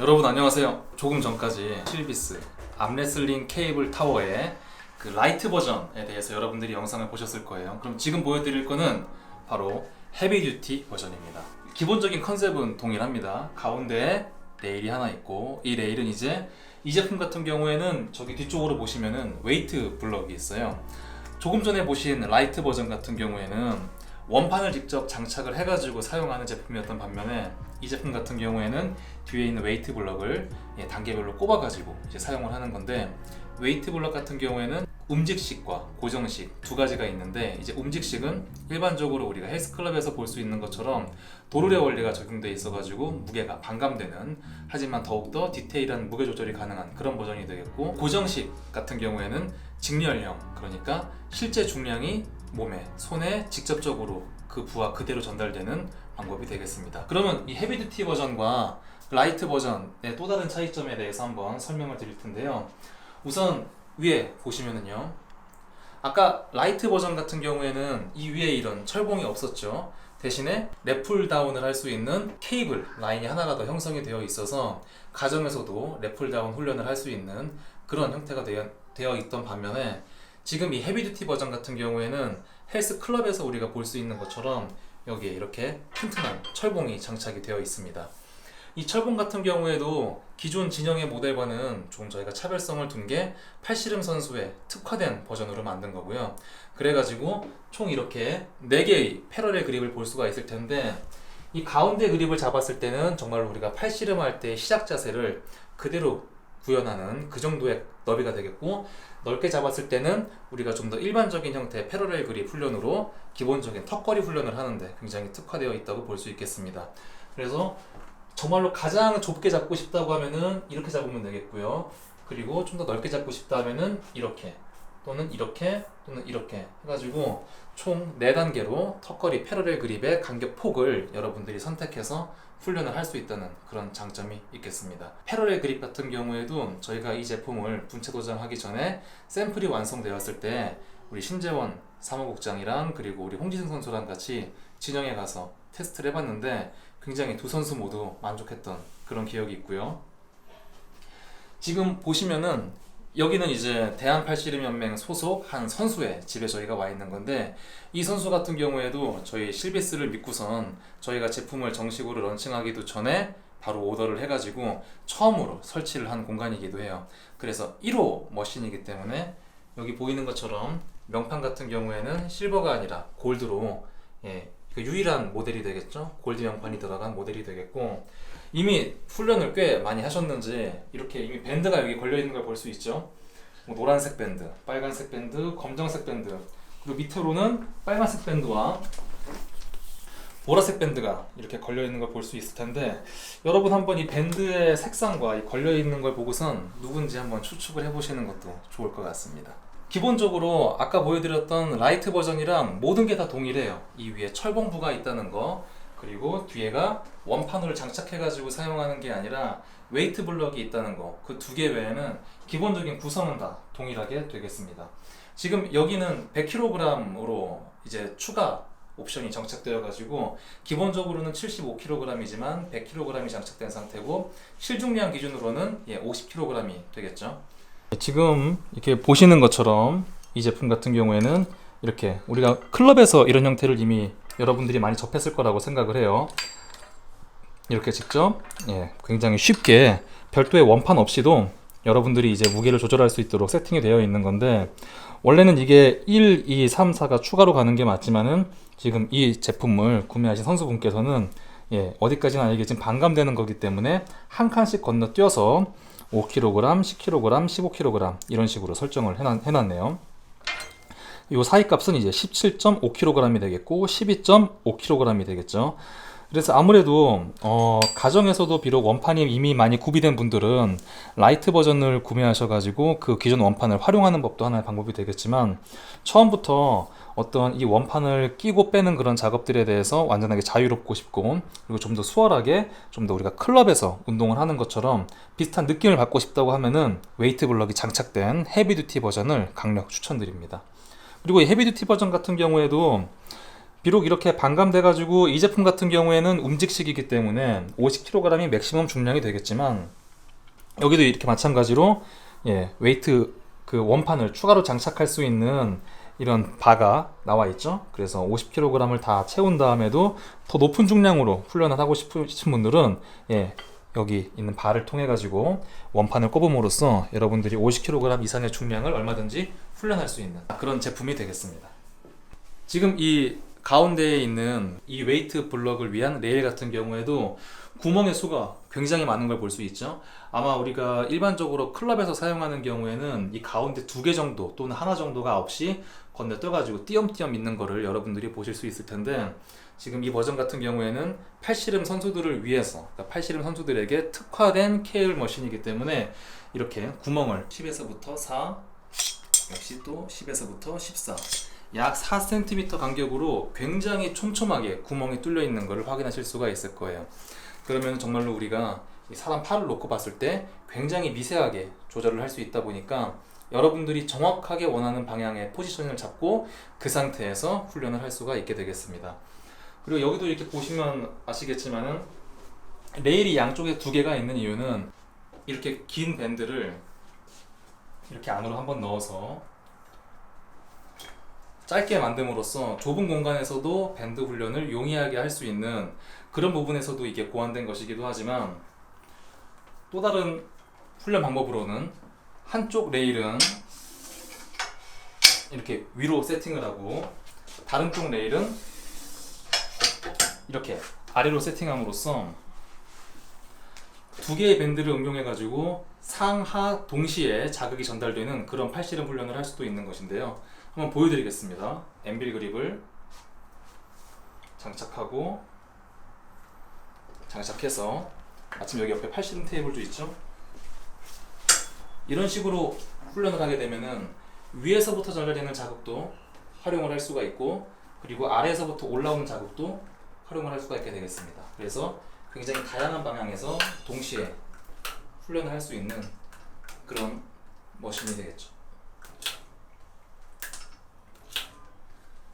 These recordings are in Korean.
여러분 안녕하세요. 조금 전까지 실비스 암레슬링 케이블 타워의 그 라이트 버전에 대해서 여러분들이 영상을 보셨을 거예요. 그럼 지금 보여드릴 거는 바로 헤비 듀티 버전입니다. 기본적인 컨셉은 동일합니다. 가운데에 레일이 하나 있고 이 레일은 이제 이 제품 같은 경우에는 저기 뒤쪽으로 보시면은 웨이트 블럭이 있어요. 조금 전에 보신 라이트 버전 같은 경우에는 원판을 직접 장착을 해가지고 사용하는 제품이었던 반면에 이 제품 같은 경우에는 뒤에 있는 웨이트 블럭을 예, 단계별로 꼽아가지고 이제 사용을 하는 건데 웨이트 블럭 같은 경우에는 움직식과 고정식 두 가지가 있는데 이제 움직식은 일반적으로 우리가 헬스클럽에서 볼 수 있는 것처럼 도르래 원리가 적용돼 있어가지고 무게가 반감되는 하지만 더욱더 디테일한 무게 조절이 가능한 그런 버전이 되겠고 고정식 같은 경우에는 직렬형 그러니까 실제 중량이 몸에 손에 직접적으로 그 부하 그대로 전달되는 방법이 되겠습니다. 그러면 이 헤비듀티 버전과 라이트 버전의 또 다른 차이점에 대해서 한번 설명을 드릴 텐데요. 우선 위에 보시면은요. 아까 라이트 버전 같은 경우에는 이 위에 이런 철봉이 없었죠. 대신에 랩풀 다운을 할 수 있는 케이블 라인이 하나가 더 형성이 되어 있어서 가정에서도 랩풀 다운 훈련을 할 수 있는 그런 형태가 되어, 되어 있던 반면에 지금 이 헤비듀티 버전 같은 경우에는 헬스 클럽에서 우리가 볼 수 있는 것처럼 여기에 이렇게 튼튼한 철봉이 장착이 되어 있습니다. 이 철봉 같은 경우에도 기존 진영의 모델과는 좀 저희가 차별성을 둔 게 팔씨름 선수의 특화된 버전으로 만든 거고요. 그래가지고 총 이렇게 4개의 패러렐 그립을 볼 수가 있을 텐데 이 가운데 그립을 잡았을 때는 정말 우리가 팔씨름 할 때 시작 자세를 그대로 구현하는 그 정도의 너비가 되겠고 넓게 잡았을 때는 우리가 좀 더 일반적인 형태의 패러렐 그립 훈련으로 기본적인 턱걸이 훈련을 하는데 굉장히 특화되어 있다고 볼 수 있겠습니다. 그래서 정말로 가장 좁게 잡고 싶다고 하면은 이렇게 잡으면 되겠고요. 그리고 좀 더 넓게 잡고 싶다 하면은 이렇게 또는 이렇게 또는 이렇게 해가지고 총 4단계로 턱걸이 패러렐 그립의 간격 폭을 여러분들이 선택해서 훈련을 할 수 있다는 그런 장점이 있겠습니다. 패러렐 그립 같은 경우에도 저희가 이 제품을 분체 도장하기 전에 샘플이 완성되었을 때 우리 신재원 사무국장이랑 그리고 우리 홍지승 선수랑 같이 진영에 가서 테스트를 해봤는데 굉장히 두 선수 모두 만족했던 그런 기억이 있고요. 지금 보시면은 여기는 이제 대한 팔씨름 연맹 소속 한 선수의 집에 저희가 와 있는 건데 이 선수 같은 경우에도 저희 실비스를 믿고선 저희가 제품을 정식으로 런칭하기도 전에 바로 오더를 해가지고 처음으로 설치를 한 공간이기도 해요. 그래서 1호 머신이기 때문에 여기 보이는 것처럼 명판 같은 경우에는 실버가 아니라 골드로 예, 그 유일한 모델이 되겠죠. 골드 명판이 들어간 모델이 되겠고 이미 훈련을 꽤 많이 하셨는지 이렇게 이미 밴드가 여기 걸려 있는 걸 볼 수 있죠. 뭐 노란색 밴드, 빨간색 밴드, 검정색 밴드 그리고 밑으로는 빨간색 밴드와 보라색 밴드가 이렇게 걸려 있는 걸 볼 수 있을 텐데 여러분 한번 이 밴드의 색상과 이 걸려 있는 걸 보고선 누군지 한번 추측을 해보시는 것도 좋을 것 같습니다. 기본적으로 아까 보여드렸던 라이트 버전이랑 모든 게 다 동일해요. 이 위에 철봉부가 있다는 거 그리고 뒤에가 원판으로 장착해가지고 사용하는 게 아니라 웨이트 블럭이 있다는 거 그 두 개 외에는 기본적인 구성은 다 동일하게 되겠습니다. 지금 여기는 100kg으로 이제 추가 옵션이 장착되어 가지고 기본적으로는 75kg이지만 100kg이 장착된 상태고 실중량 기준으로는 예, 50kg이 되겠죠. 지금 이렇게 보시는 것처럼 이 제품 같은 경우에는 이렇게 우리가 클럽에서 이런 형태를 이미 여러분들이 많이 접했을 거라고 생각을 해요. 이렇게 직접 예, 굉장히 쉽게 별도의 원판 없이도 여러분들이 이제 무게를 조절할 수 있도록 세팅이 되어 있는 건데 원래는 이게 1, 2, 3, 4가 추가로 가는 게 맞지만은 지금 이 제품을 구매하신 선수분께서는 예, 어디까지는 알겠지만 반감되는 거기 때문에 한 칸씩 건너뛰어서 5kg, 10kg, 15kg 이런 식으로 설정을 해놨. 요 사이 값은 이제 17.5kg이 되겠고 12.5kg이 되겠죠. 그래서 아무래도 어, 가정에서도 비록 원판이 이미 많이 구비된 분들은 라이트 버전을 구매하셔가지고 그 기존 원판을 활용하는 법도 하나의 방법이 되겠지만 처음부터 어떤 이 원판을 끼고 빼는 그런 작업들에 대해서 완전하게 자유롭고 싶고 그리고 좀 더 수월하게 좀 더 우리가 클럽에서 운동을 하는 것처럼 비슷한 느낌을 받고 싶다고 하면은 웨이트 블럭이 장착된 헤비듀티 버전을 강력 추천드립니다. 그리고 이 헤비듀티 버전 같은 경우에도 비록 이렇게 반감돼 가지고 이 제품 같은 경우에는 움직식이기 때문에 50kg이 맥시멈 중량이 되겠지만 여기도 이렇게 마찬가지로 예, 웨이트 그 원판을 추가로 장착할 수 있는 이런 바가 나와 있죠. 그래서 50kg을 다 채운 다음에도 더 높은 중량으로 훈련을 하고 싶으신 분들은 예, 여기 있는 바를 통해 가지고 원판을 꼽음으로써 여러분들이 50kg 이상의 중량을 얼마든지 훈련할 수 있는 그런 제품이 되겠습니다. 지금 이 가운데에 있는 이 웨이트 블럭을 위한 레일 같은 경우에도 구멍의 수가 굉장히 많은 걸 볼 수 있죠. 아마 우리가 일반적으로 클럽에서 사용하는 경우에는 이 가운데 두 개 정도 또는 하나 정도가 없이 건너떠 가지고 띄엄띄엄 있는 거를 여러분들이 보실 수 있을 텐데 지금 이 버전 같은 경우에는 팔씨름 선수들을 위해서 그러니까 팔씨름 선수들에게 특화된 케일 머신이기 때문에 이렇게 구멍을 10에서부터 4 역시 또 10에서부터 14약 4cm 간격으로 굉장히 촘촘하게 구멍이 뚫려 있는 것을 확인하실 수가 있을 거예요. 그러면 정말로 우리가 이 사람 팔을 놓고 봤을 때 굉장히 미세하게 조절을 할 수 있다 보니까 여러분들이 정확하게 원하는 방향의 포지션을 잡고 그 상태에서 훈련을 할 수가 있게 되겠습니다. 그리고 여기도 이렇게 보시면 아시겠지만은 레일이 양쪽에 두 개가 있는 이유는 이렇게 긴 밴드를 이렇게 안으로 한번 넣어서 짧게 만듦으로써 좁은 공간에서도 밴드 훈련을 용이하게 할 수 있는 그런 부분에서도 이게 고안된 것이기도 하지만 또 다른 훈련 방법으로는 한쪽 레일은 이렇게 위로 세팅을 하고 다른 쪽 레일은 이렇게 아래로 세팅함으로써 두 개의 밴드를 응용해 가지고 상하 동시에 자극이 전달되는 그런 팔씨름 훈련을 할 수도 있는 것인데요. 한번 보여드리겠습니다. 엠빌 그립을 장착하고 장착해서 마침 여기 옆에 팔씨름 테이블도 있죠. 이런 식으로 훈련을 하게 되면은 위에서부터 전달되는 자극도 활용을 할 수가 있고 그리고 아래에서부터 올라오는 자극도 활용을 할 수가 있게 되겠습니다. 그래서 굉장히 다양한 방향에서 동시에 훈련을 할 수 있는 그런 머신이 되겠죠.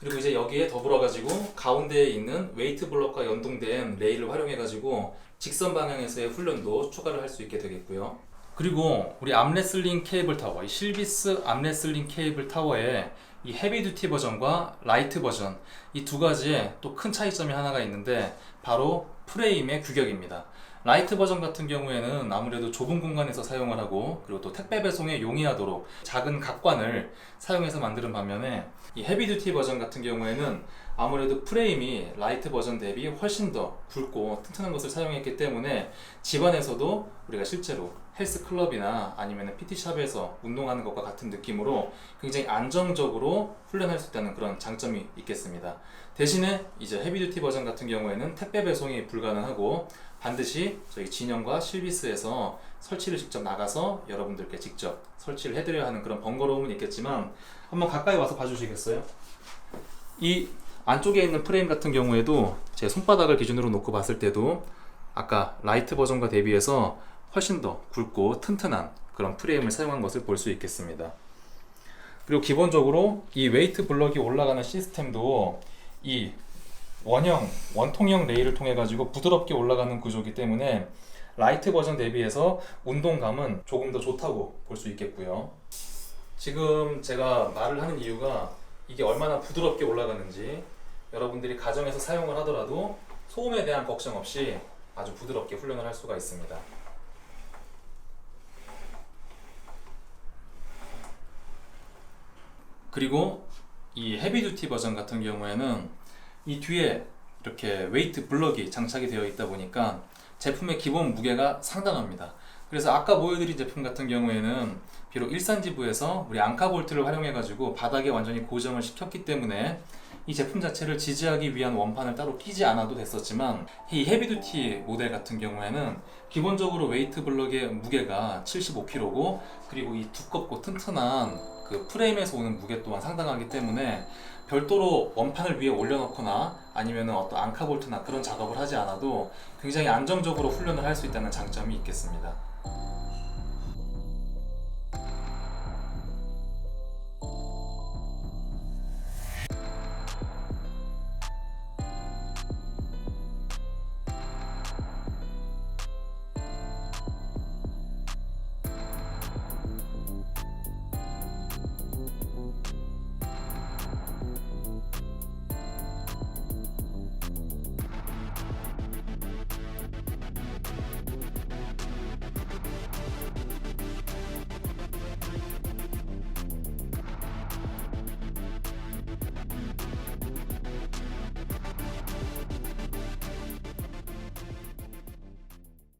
그리고 이제 여기에 더불어 가지고 가운데에 있는 웨이트 블럭과 연동된 레일을 활용해 가지고 직선 방향에서의 훈련도 추가를 할 수 있게 되겠고요. 그리고 우리 암레슬링 케이블 타워, 이 실비스 암레슬링 케이블 타워에 이 헤비 듀티 버전과 라이트 버전 이 두 가지에 또큰 차이점이 하나가 있는데 바로 프레임의 규격입니다. 라이트 버전 같은 경우에는 아무래도 좁은 공간에서 사용을 하고 그리고 또 택배 배송에 용이하도록 작은 각관을 사용해서 만드는 반면에 이 헤비 듀티 버전 같은 경우에는 아무래도 프레임이 라이트 버전 대비 훨씬 더 굵고 튼튼한 것을 사용했기 때문에 집안에서도 우리가 실제로 헬스 클럽이나 아니면 PT샵에서 운동하는 것과 같은 느낌으로 굉장히 안정적으로 훈련할 수 있다는 그런 장점이 있겠습니다. 대신에 이제 헤비듀티 버전 같은 경우에는 택배 배송이 불가능하고 반드시 저희 진영과 실비스에서 설치를 직접 나가서 여러분들께 직접 설치를 해드려야 하는 그런 번거로움은 있겠지만 한번 가까이 와서 봐주시겠어요? 이 안쪽에 있는 프레임 같은 경우에도 제 손바닥을 기준으로 놓고 봤을 때도 아까 라이트 버전과 대비해서 훨씬 더 굵고 튼튼한 그런 프레임을 사용한 것을 볼 수 있겠습니다. 그리고 기본적으로 이 웨이트 블럭이 올라가는 시스템도 이 원형, 원통형 레일을 통해 가지고 부드럽게 올라가는 구조이기 때문에 라이트 버전 대비해서 운동감은 조금 더 좋다고 볼 수 있겠고요. 지금 제가 말을 하는 이유가 이게 얼마나 부드럽게 올라가는지 여러분들이 가정에서 사용을 하더라도 소음에 대한 걱정 없이 아주 부드럽게 훈련을 할 수가 있습니다. 그리고 이 헤비듀티 버전 같은 경우에는 이 뒤에 이렇게 웨이트 블럭이 장착이 되어 있다 보니까 제품의 기본 무게가 상당합니다. 그래서 아까 보여드린 제품 같은 경우에는 비록 일산지부에서 우리 앙카 볼트를 활용해 가지고 바닥에 완전히 고정을 시켰기 때문에 이 제품 자체를 지지하기 위한 원판을 따로 끼지 않아도 됐었지만 이 헤비듀티 모델 같은 경우에는 기본적으로 웨이트 블럭의 무게가 75kg고 그리고 이 두껍고 튼튼한 그 프레임에서 오는 무게 또한 상당하기 때문에 별도로 원판을 위에 올려놓거나 아니면 어떤 앙카 볼트나 그런 작업을 하지 않아도 굉장히 안정적으로 훈련을 할 수 있다는 장점이 있겠습니다.